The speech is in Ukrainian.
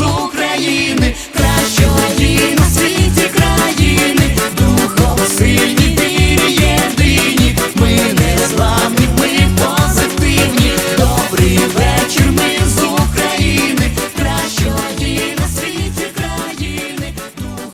Україна!